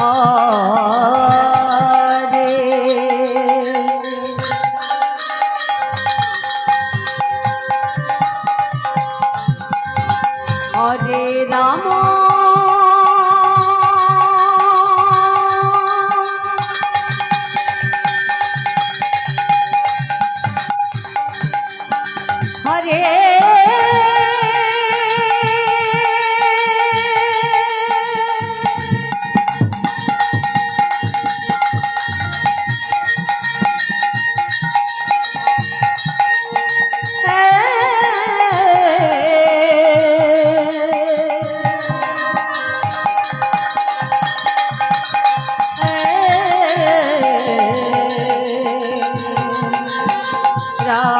Hare Ram